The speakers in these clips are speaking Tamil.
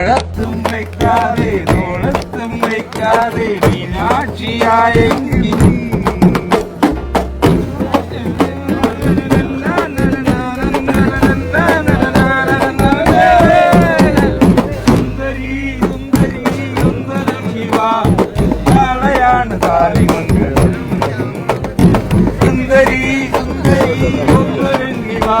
களத்தும் வைக்காதே தோளத்தும் வைக்காதே மீனாட்சியாய் சுந்தரி சுந்தரி சுந்தரி வா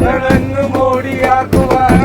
കിടന്നു മോടിയാക്കുവാൻ.